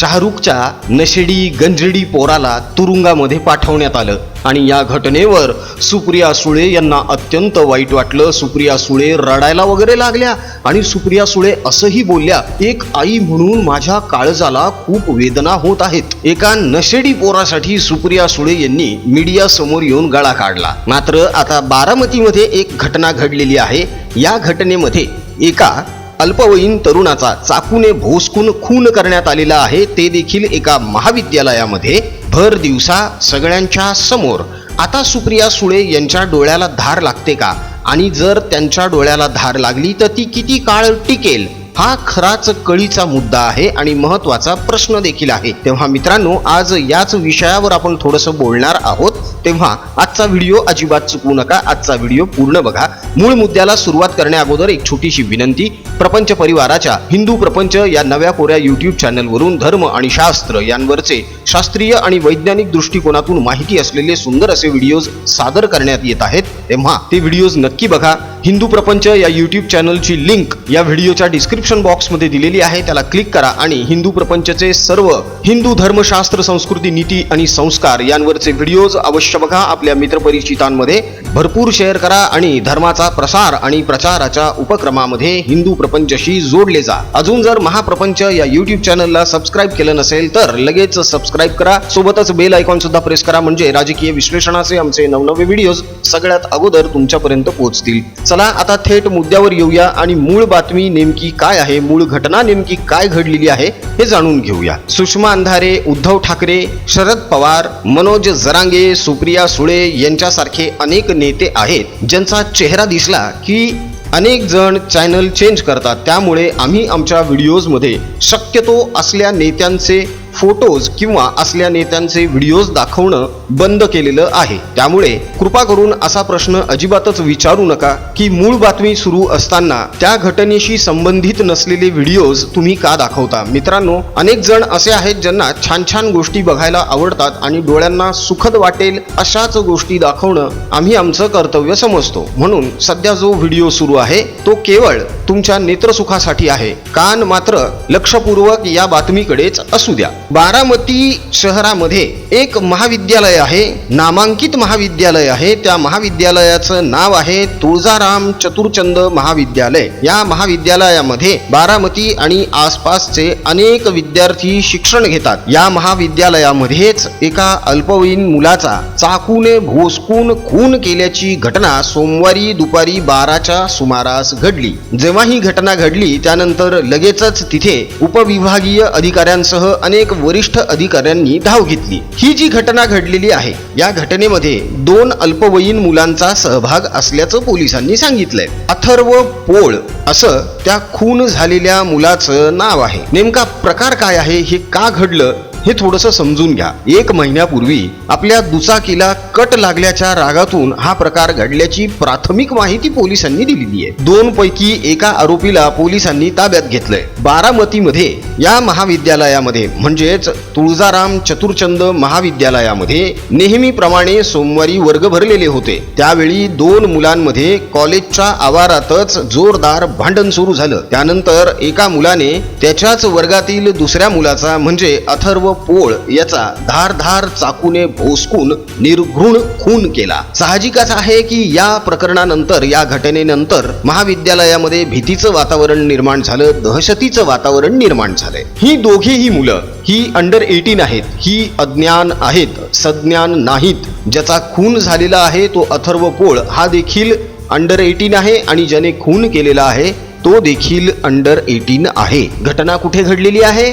शाहरुखच्या नशेडी गंजडी पोराला तुरुंगामध्ये पाठवण्यात आलं. आणि या घटनेवर सुप्रिया सुळे यांना अत्यंत वाईट वाटलं. सुप्रिया सुळे रडायला वगैरे लागल्या आणि सुप्रिया सुळे असंही बोलल्या एक आई म्हणून माझ्या काळजाला खूप वेदना होत आहेत. एका नशेडी पोरासाठी सुप्रिया सुळे यांनी मीडिया समोर येऊन गळा काढला. मात्र आता बारामतीमध्ये एक घटना घडलेली आहे. या घटनेमध्ये एका अल्पवयीन तरुणाचा चाकूने भोसकून खून करण्यात आलेला आहे ते देखील एका महाविद्यालयामध्ये. भर दिवसा सगळ्यांच्या समोर. आता सुप्रिया सुळे यांच्या डोळ्याला धार लागते का? आणि जर त्यांच्या डोळ्याला धार लागली तर ती किती काळ टिकेल? हा खराच कळीचा मुद्दा आहे आणि महत्त्वाचा प्रश्न देखील आहे. तेव्हा मित्रांनो आज याच विषयावर आपण थोडंसं बोलणार आहोत. तेव्हा आजचा व्हिडिओ अजिबात चुकवू नका. आजचा व्हिडिओ पूर्ण बघा. मूळ मुद्द्याला सुरुवात करण्या अगोदर एक छोटीशी विनंती. प्रपंच परिवाराच्या हिंदू प्रपंच या नव्या कोऱ्या युट्यूब चॅनलवरून धर्म आणि शास्त्र यांवरचे शास्त्रीय आणि वैज्ञानिक दृष्टिकोनातून माहिती असलेले सुंदर असे व्हिडिओज सादर करण्यात येत आहेत. तेव्हा ते व्हिडिओज नक्की बघा. हिंदू प्रपंच या युट्यूब चॅनलची लिंक या व्हिडिओच्या डिस्क्रिप्शन बॉक्समध्ये दिलेली आहे. त्याला क्लिक करा आणि हिंदू प्रपंचचे सर्व हिंदू धर्मशास्त्र संस्कृती नीती आणि संस्कार यांवरचे व्हिडिओज अवश्य बघा. आपल्या मित्रपरिचितांमध्ये भरपूर शेअर करा आणि धर्माचा प्रसार आणि प्रचाराच्या उपक्रमामध्ये हिंदू प्रपंचशी जोडले जा. अजून जर महाप्रपंच या युट्यूब चॅनलला सबस्क्राईब केलं नसेल तर लगेच सबस्क्राईब करा. सोबतच बेल आयकॉन सुद्धा प्रेस करा. म्हणजे राजकीय विश्लेषणाचे आमचे नवनवे व्हिडिओज सगळ्यात अगोदर तुमच्यापर्यंत पोहोचतील. चला आता थेट मुद्द्यावर येऊया आणि मूळ बातमी नेमकी काय आहे? मूळ घटना नेमकी काय घडलेली आहे? हे जाणून घेऊया. सुषमा अंधारे उद्धव ठाकरे शरद पवार मनोज जरांगे सुप्रिया सुळे यांच्यासारखे अनेक नेते आहेत ज्यांचा चेहरा दिसला की अनेक जण चॅनल चेंज करतात. त्यामुळे आम्ही आमच्या व्हिडिओजमध्ये शक्यतो असल्या नेत्यांचे फोटोज किंवा असल्या नेत्यांचे व्हिडिओज दाखवणं बंद केलेलं आहे. त्यामुळे कृपा करून असा प्रश्न अजिबातच विचारू नका की मूळ बातमी सुरू असताना त्या घटनेशी संबंधित नसलेले व्हिडिओज तुम्ही का दाखवता? मित्रांनो अनेक जण असे आहेत ज्यांना छान छान गोष्टी बघायला आवडतात आणि डोळ्यांना सुखद वाटेल अशाच गोष्टी दाखवणं आम्ही आमचं कर्तव्य समजतो. म्हणून सध्या जो व्हिडिओ सुरू आहे तो केवळ तुमच्या नेत्रसुखासाठी आहे. कान मात्र लक्षपूर्वक या बातमीकडेच असू द्या. बारामती शहरामध्ये एक महाविद्यालय आहे नामांकित महाविद्यालय आहे. त्या महाविद्यालयाचं नाव आहे तुळजाराम चतुरचंद महाविद्यालय. या महाविद्यालयामध्ये बारामती आणि आसपासचे अनेक विद्यार्थी शिक्षण घेतात. या महाविद्यालयामध्येच एका अल्पवयीन मुलाचा चाकूने भोसकून खून केल्याची घटना सोमवारी दुपारी बाराच्या सुमारास घडली. जेव्हा ही घटना घडली त्यानंतर लगेचच तिथे उपविभागीय अधिकाऱ्यांसह अनेक वरिष्ठ अधिकाऱ्यांनी धाव घेतली. ही जी घटना घडलेली आहे या घटनेमध्ये दोन अल्पवयीन मुलांचा सहभाग असल्याचं पोलिसांनी सांगितलंय. अथर्व पोळ असं त्या खून झालेल्या मुलाचं नाव आहे. नेमका प्रकार काय आहे हे का घडलं हे थोडंसं समजून घ्या. एक महिन्यापूर्वी आपल्या दुचाकीला कट लागल्याच्या रागातून हा प्रकार घडल्याची प्राथमिक माहिती पोलिसांनी दिलेली आहे. दोन पैकी एका आरोपीला पोलिसांनी ताब्यात घेतलंय. बारामतीमध्ये या महाविद्यालयामध्ये म्हणजेच तुळजाराम चतुरचंद महाविद्यालयामध्ये नेहमीप्रमाणे सोमवारी वर्ग भरलेले होते. त्यावेळी दोन मुलांमध्ये कॉलेजच्या आवारातच जोरदार भांडण सुरू झालं. त्यानंतर एका मुलाने त्याच्याच वर्गातील दुसऱ्या मुलाचा म्हणजे अथर्व पोळ याचा धारधार चाकूने भोसकून निर्घृण खून केला. साहजिकच आहे की या प्रकरणानंतर या घटनेनंतर महाविद्यालयामध्ये भीतीचं वातावरण निर्माण झालं दहशतीचं वातावरण निर्माण झालंय. ही दोघेही मुलं ही अंडर एटीन आहेत ही अज्ञान आहेत सज्ञान नाहीत. ज्याचा खून झालेला आहे तो अथर्व पोळ हा देखील अंडर एटीन आहे आणि ज्याने खून केलेला आहे तो देखील अंडर एटीन आहे. घटना कुठे घडलेली आहे?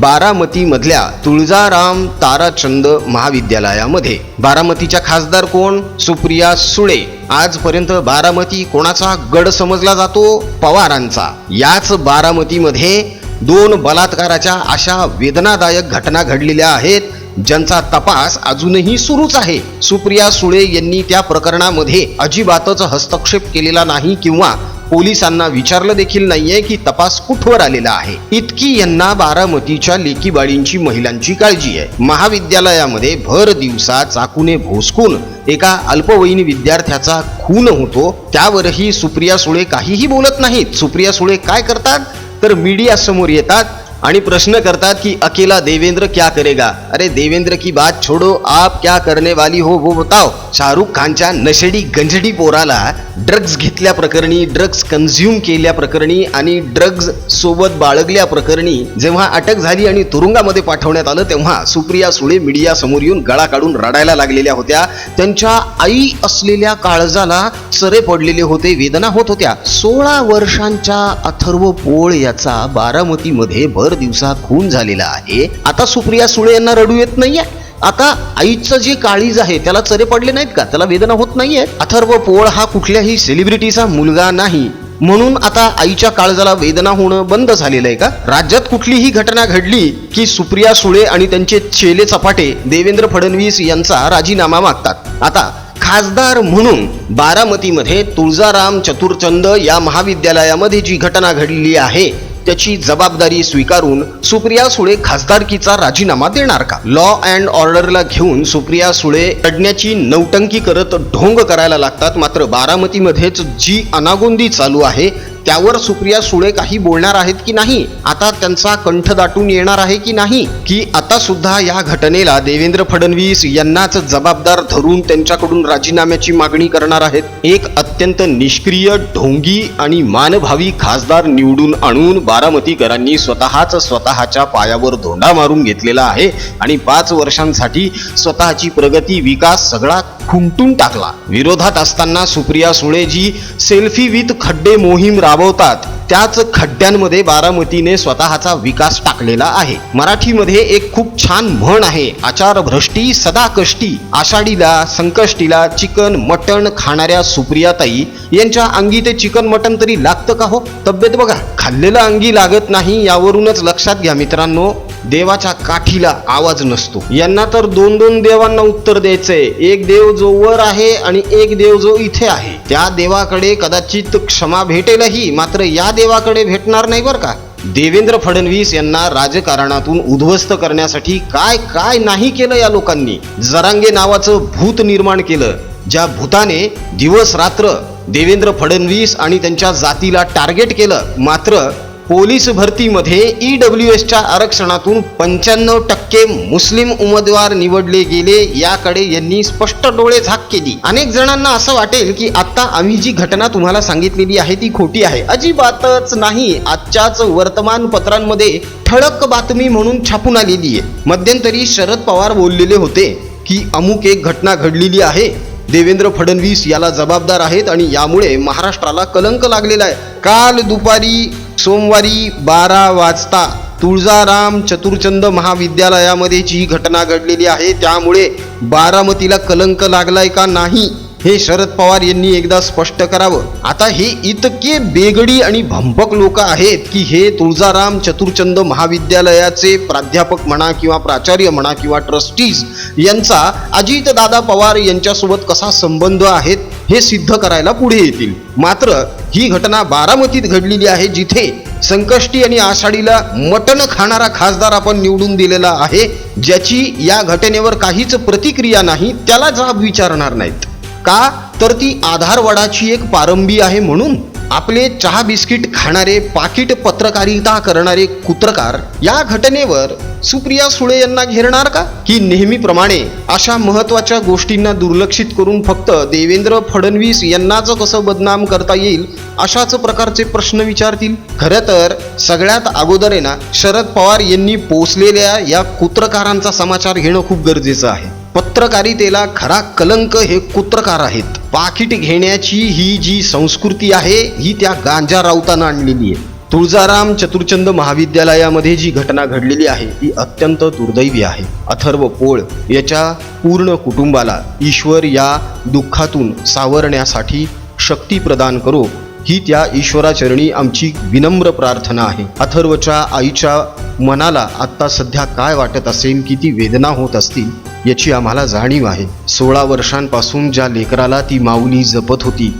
बारामतीमधल्या तुळजाराम ताराचंद महाविद्यालयामध्ये. बारामतीच्या खासदार कोण? सुप्रिया सुळे. आजपर्यंत बारामती कोणाचा गड समजला जातो? पवारांचा. याच बारामतीमध्ये दोन बलात्काराच्या अशा वेदनादायक घटना घडलेल्या आहेत ज्यांचा तपास अजूनही सुरूच आहे. सुप्रिया सुळे यांनी त्या प्रकरणामध्ये अजिबातच हस्तक्षेप केलेला नाही किंवा पोलिसांना विचारलं देखील नाहीये की तपास कुठवर आलेला आहे. इतकी यांना बारामतीच्या लेकीबाळींची महिलांची काळजी आहे. महाविद्यालयामध्ये भर दिवसा चाकूने भोसकून एका अल्पवयीन विद्यार्थ्याचा खून होतो त्यावरही सुप्रिया सुळे काहीही बोलत नाहीत. सुप्रिया सुळे काय करतात? तर मीडिया समोर येतात आणि प्रश्न करतात की अकेला देवेंद्र क्या करेगा? अरे देवेंद्र की बात छोडो आप क्या करने वाली हो वो बताओ। शाहरुख खानच्या नशेडी गंजडी पोराला ड्रग्ज घेतल्या प्रकरणी ड्रग्ज कन्झ्युम केल्या प्रकरणी आणि ड्रग्ज सोबत बाळगल्या प्रकरणी जेव्हा अटक झाली आणि तुरुंगामध्ये पाठवण्यात आलं तेव्हा सुप्रिया सुळे मीडिया समोर येऊन गळा काढून रडायला लागलेल्या होत्या. त्यांच्या आई असलेल्या काळजाला चरे पडलेले होते वेदना होत होत्या. सोळा वर्षांच्या अथर्व पोळ याचा बारामतीमध्ये भर दिवसा खून झालेला आहे. आता सुप्रिया सुळे यांना रडू येत नाहीये. आता आईचं जे काळीज आहे त्याला चरे पडले नाहीत का? त्याला वेदना होत नाहीये अथर्व पोळ हा कुठल्याही सेलिब्रिटीचा मुलगा नाही. म्हणून आता आईच्या काळजाला वेदना होणं बंद झालेलं आहे का? राज्यात कुठलीही घटना घडली की सुप्रिया सुळे आणि त्यांचे चेले चपाटे देवेंद्र फडणवीस यांचा राजीनामा मागतात. आता खासदार म्हणून बारामतीमध्ये तुळजाराम चतुरचंद या महाविद्यालयामध्ये जी घटना घडली आहे त्याची जबाबदारी स्वीकारून सुप्रिया सुळे खासदारकीचा राजीनामा देणार का? लॉ अँड ऑर्डरला घेऊन सुप्रिया सुळे लढण्याची नौटंकी करत ढोंग करायला लागतात. मात्र बारामतीमध्येच जी अनागोंदी चालू आहे त्यावर सुप्रिया सुळे काही बोलणार आहेत की नाही? आता त्यांचा कंठ दाटून येणार आहे की नाही? की आता सुद्धा या घटनेला देवेंद्र फडणवीस यांनाच जबाबदार धरून त्यांच्याकडून राजीनाम्याची मागणी करणार आहेत? एक अत्यंत निष्क्रिय ढोंगी आणि मानभावी खासदार निवडून आणून बारामतीकरांनी स्वतःच स्वतःच्या पायावर धोंडा मारून घेतलेला आहे आणि पाच वर्षांसाठी स्वतःची प्रगती विकास सगळा खुंटून टाकला. विरोधात असताना सुप्रिया सुळे जी सेल्फी विथ खड्डे मोहीम राबवतात. त्याच खड्ड्यांमध्ये बारामतीने स्वतःचा विकास टाकलेला आहे. मराठीमध्ये एक खूप छान म्हण आहे आचार भ्रष्टी सदा कष्टी. आषाढीला संकष्टीला चिकन मटण खाणाऱ्या सुप्रियाताई यांच्या अंगी ते चिकन मटण तरी लागतं का हो? तब्येत बघा खाल्लेलं अंगी लागत नाही यावरूनच लक्षात घ्या मित्रांनो. देवाच्या काठीला आवाज नसतो. यांना तर दोन दोन देवांना उत्तर द्यायचंय. एक देव जो वर आहे आणि एक देव जो इथे आहे. त्या देवाकडे कदाचित क्षमा भेटेलही मात्र या देवाकडे भेटणार नाही बरं का? देवेंद्र फडणवीस यांना राजकारणातून उद्ध्वस्त करण्यासाठी काय काय नाही केलं या लोकांनी? जरांगे नावाचं भूत निर्माण केलं ज्या भूताने दिवस रात्र देवेंद्र फडणवीस आणि त्यांच्या जातीला टार्गेट केलं. मात्र पोलीस भरतीमध्ये ई डब्ल्यू एसच्या आरक्षणातून पंच्याण्णव टक्के मुस्लिम उमेदवार निवडले गेले याकडे यांनी स्पष्ट डोळे झाक केली. अनेक जणांना असं वाटेल की आता आम्ही जी घटना तुम्हाला सांगितलेली आहे ती खोटी आहे. अजिबातच नाही. आजच्याच वर्तमानपत्रांमध्ये ठळक बातमी म्हणून छापून आलेली आहे. मध्यंतरी शरद पवार बोललेले होते की अमुक एक घटना घडलेली आहे. देवेंद्र फडणवीस याला जबाबदार आहेत आणि यामुळे महाराष्ट्राला कलंक लागलेला आहे. काल दुपारी सोमवारी बारा वाजता तुळजाराम चतुरचंद महाविद्यालयामध्ये जी घटना घडलेली आहे त्यामुळे बारामतीला कलंक लागलाय का नाही हे शरद पवार यांनी एकदा स्पष्ट करावं. आता हे इतके बेगडी आणि भंपक लोक आहेत की हे तुळजाराम चतुरचंद महाविद्यालयाचे प्राध्यापक म्हणा किंवा प्राचार्य म्हणा किंवा ट्रस्टीज यांचा अजितदादा पवार यांच्यासोबत कसा संबंध आहेत हे सिद्ध करायला पुढे येतील. मात्र ही घटना बारामतीत घडलेली आहे जिथे संकष्टी आणि आषाढीला मटण खाणारा खासदार आपण निवडून दिलेला आहे ज्याची या घटनेवर काहीच प्रतिक्रिया नाही त्याला जाब विचारणार नाहीत. का? तर ती आधारवाडाची एक पारंबी आहे म्हणून. आपले चहा बिस्किट खाणारे पाकिट पत्रकारिता करणारे कुत्रकार या घटनेवर सुप्रिया सुळे यांना घेरणार का? की नेहमीप्रमाणे अशा महत्त्वाच्या गोष्टींना दुर्लक्षित करून फक्त देवेंद्र फडणवीस यांनाच कसं बदनाम करता येईल अशाच प्रकारचे प्रश्न विचारतील? खरं तर सगळ्यात अगोदर आहे ना शरद पवार यांनी पोचलेल्या या कुत्रकारांचा समाचार घेणं खूप गरजेचं आहे. पत्रकारितेला खरा कलंक हे कुत्रकार आहेत. पाकिट घेण्याची ही जी संस्कृती आहे ही त्या गांजा राऊतानं आणलेली आहे. तुळजाराम चतुर्चंद महाविद्यालयामध्ये जी घटना घडलेली आहे ती अत्यंत दुर्दैवी आहे. अथर्व पोळ याच्या पूर्ण कुटुंबाला ईश्वर या दुःखातून सावरण्यासाठी शक्ती प्रदान करो ही त्या ईश्वराचरणी आमची विनम्र प्रार्थना आहे. अथर्वच्या आईच्या मनाला आत्ता सध्या काय वाटत असेल किती वेदना होत असतील याची आम्हाला जाणीव आहे. सोळा वर्षांपासून ज्या लेकराला ती माऊली जपत होती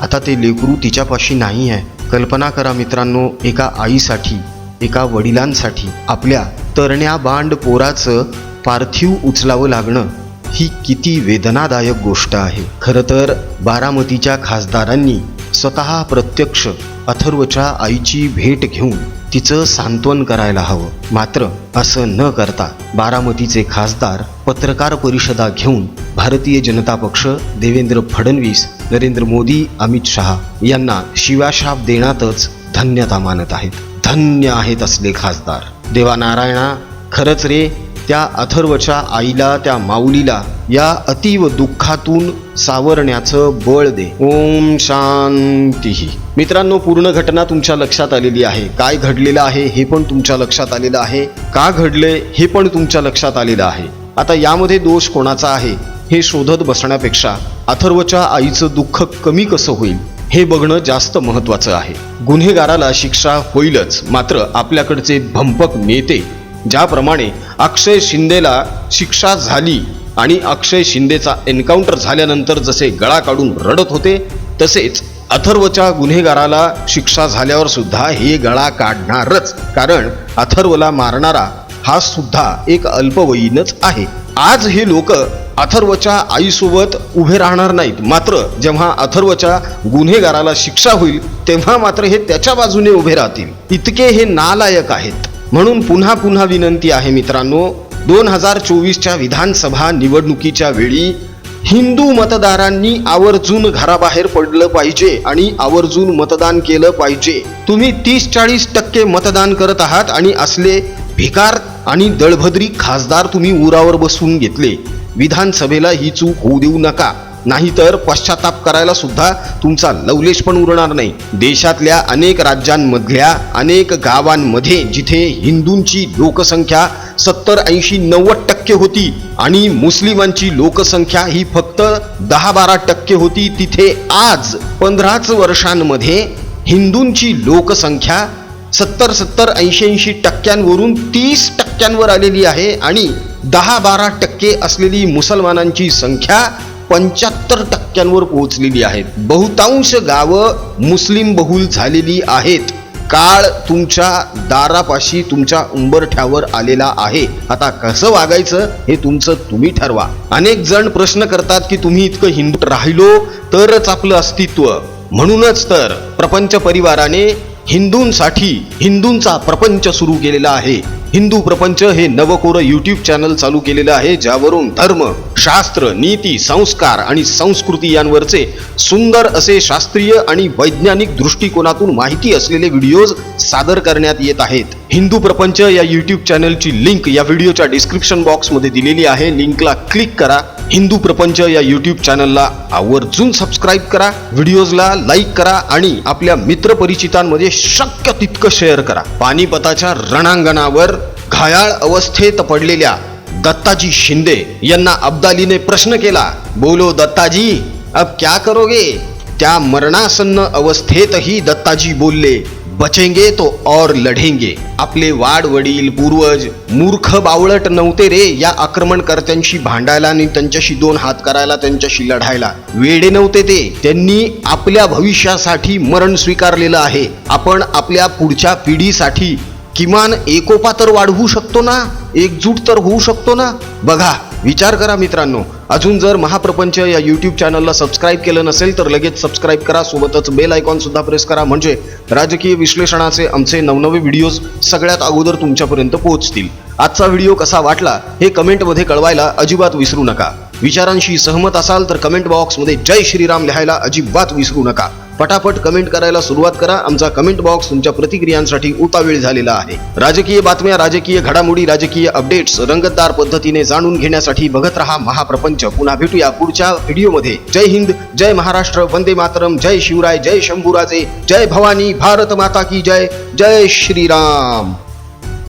आता ते लेकरू तिच्यापाशी नाही आहे. कल्पना करा मित्रांनो एका आईसाठी एका वडिलांसाठी आपल्या तरण्या बांड पोराचं पार्थिव उचलावं लागणं ही किती वेदनादायक गोष्ट आहे. खरं तर बारामतीच्या खासदारांनी स्वतः प्रत्यक्ष अथर्वच्या आईची भेट घेऊन तिचं सांत्वन करायला हवं. मात्र असं न करता बारामतीचे खासदार पत्रकार परिषदा घेऊन भारतीय जनता पक्ष देवेंद्र फडणवीस नरेंद्र मोदी अमित शहा यांना शिवाशाप देण्यातच धन्यता मानत आहेत. धन्य आहेत असले खासदार. देवानारायणा खरंच रे त्या अथर्वच्या आईला त्या माऊलीला या अतीव दुःखातून सावरण्याचं बळ दे. ओम शांती. मित्रांनो पूर्ण घटना तुमच्या लक्षात आलेली आहे. काय घडलेलं आहे हे पण तुमच्या लक्षात आलेलं आहे. का घडले हे पण तुमच्या लक्षात आलेलं आहे. आता यामध्ये दोष कोणाचा आहे हे शोधत बसण्यापेक्षा अथर्वच्या आईचं दुःख कमी कसं होईल हे बघणं जास्त महत्वाचं आहे. गुन्हेगाराला शिक्षा होईलच मात्र आपल्याकडचे भंपक नेते ज्याप्रमाणे अक्षय शिंदेला शिक्षा झाली आणि अक्षय शिंदेचा एन्काउंटर झाल्यानंतर जसे गळा काढून रडत होते तसेच अथर्वच्या गुन्हेगाराला शिक्षा झाल्यावर सुद्धा हे गळा काढणारच. कारण अथर्वला मारणारा हा सुद्धा एक अल्पवयीनच आहे. आज हे लोक अथर्वच्या आईसोबत उभे राहणार नाहीत. मात्र जेव्हा अथर्वच्या गुन्हेगाराला शिक्षा होईल तेव्हा मात्र हे त्याच्या बाजूने उभे राहतील. इतके हे नालायक आहेत. म्हणून पुन्हा पुन्हा विनंती आहे मित्रांनो दोन हजार चोवीसच्या विधानसभा निवडणुकीच्या वेळी हिंदू मतदारांनी आवर्जून घराबाहेर पडलं पाहिजे आणि आवर्जून मतदान केलं पाहिजे. तुम्ही तीस चाळीस टक्के मतदान करत आहात आणि असले भिकार आणि दळभद्री खासदार तुम्ही उरावर बसवून घेतले. विधानसभेला ही चूक होऊ देऊ नका. नाहीतर पश्चाताप करायला सुद्धा तुमचा लवलेश पण उरणार नाही. देशातल्या अनेक राज्यांमधल्या अनेक गावांमध्ये जिथे हिंदूंची लोकसंख्या सत्तर ऐंशी नव्वद टक्के होती. आणि मुस्लिमांची लोकसंख्या ही फक्त दहा बारा टक्के होती. तिथे आज पंधराच वर्षांमध्ये हिंदूंची लोकसंख्या सत्तर सत्तर ऐंशी ऐंशी टक्क्यांवरून तीस टक्क्यांवर आलेली आहे आणि दहा बारा टक्के असलेली मुसलमानांची संख्या पंच्याहत्तर टक्क्यांवर पोहोचलेली आहेत बहुतांश गावं मुस्लिम बहुल झालेली आहेत. काळ तुमच्या दारापाशी तुमच्या उंबरठ्यावर आलेला आहे. आता कसं वागायचं हे तुमचं तुम्ही ठरवा. अनेक जण प्रश्न करतात की तुम्ही इतकं हिंदू राहिलो तरच आपलं अस्तित्व. म्हणूनच तर प्रपंच परिवाराने हिंदूंसाठी हिंदूंचा प्रपंच सुरू केलेला आहे. हिंदू प्रपंच हे नवकोर युट्यूब चॅनल चालू केलेलं आहे ज्यावरून धर्म शास्त्र नीती संस्कार आणि संस्कृती यांवरचे सुंदर असे शास्त्रीय आणि वैज्ञानिक दृष्टिकोनातून माहिती असलेले व्हिडिओज सादर करण्यात येत आहेत. हिंदू प्रपंच या युट्यूब चॅनलची लिंक या व्हिडिओच्या डिस्क्रिप्शन बॉक्समध्ये दिलेली आहे. लिंकला क्लिक करा. हिंदू प्रपंच या युट्यूब चॅनलला आवर्जून सबस्क्राईब करा. व्हिडिओजला लाईक करा आणि आपल्या मित्रपरिचितांमध्ये शक्य तितकं शेअर करा. पानिपताच्या रणांगणावर घायाळ अवस्थेत पडलेल्या दत्ताजी शिंदे यांना अब्दालीने प्रश्न केला बोलो दत्ताजी अब क्या करोगे? त्या मरणासन्न अवस्थेतही दत्ताजी बोलले बचेंगे तो और लढेंगे. आपले वाड वडील पूर्वज मूर्ख बावळट नव्हते रे या आक्रमणकर्त्यांशी भांडायला आणि त्यांच्याशी दोन हात करायला त्यांच्याशी लढायला. वेडे नव्हते ते. त्यांनी आपल्या भविष्यासाठी मरण स्वीकारलेलं आहे. आपण आपल्या पुढच्या पिढीसाठी किमान एकोपा तर वाढवू शकतो ना? एकजूट तर होऊ शकतो ना? बघा विचार करा मित्रांनो. अजून जर महाप्रपंच या यूट्यूब चॅनलला सबस्क्राईब केलं नसेल तर लगेच सबस्क्राईब करा. सोबतच बेल आयकॉन सुद्धा प्रेस करा. म्हणजे राजकीय विश्लेषणाचे आमचे नवनवे व्हिडिओज सगळ्यात अगोदर तुमच्यापर्यंत पोहोचतील. आजचा व्हिडिओ कसा वाटला हे कमेंटमध्ये कळवायला अजिबात विसरू नका. विचारांशी सहमत असाल तर कमेंट बॉक्समध्ये जय श्रीराम लिहायला अजिबात विसरू नका. पटापट कमेंट करायला सुरुवात करा. आमचा कमेंट बॉक्स तुमच्या प्रतिक्रियांसाठी उतावीळ झालेला आहे. राजकीय बातम्या राजकीय घडामोडी राजकीय अपडेट्स रंगतदार पद्धतीने जाणून घेण्यासाठी बघत रहा महाप्रपंच. पुन्हा भेटूया पुढच्या व्हिडिओमध्ये जय हिंद जय महाराष्ट्र वंदे मातरम जय शिवराय जय शंभूराजे जय भवानी भारत माता की जय जय श्रीराम.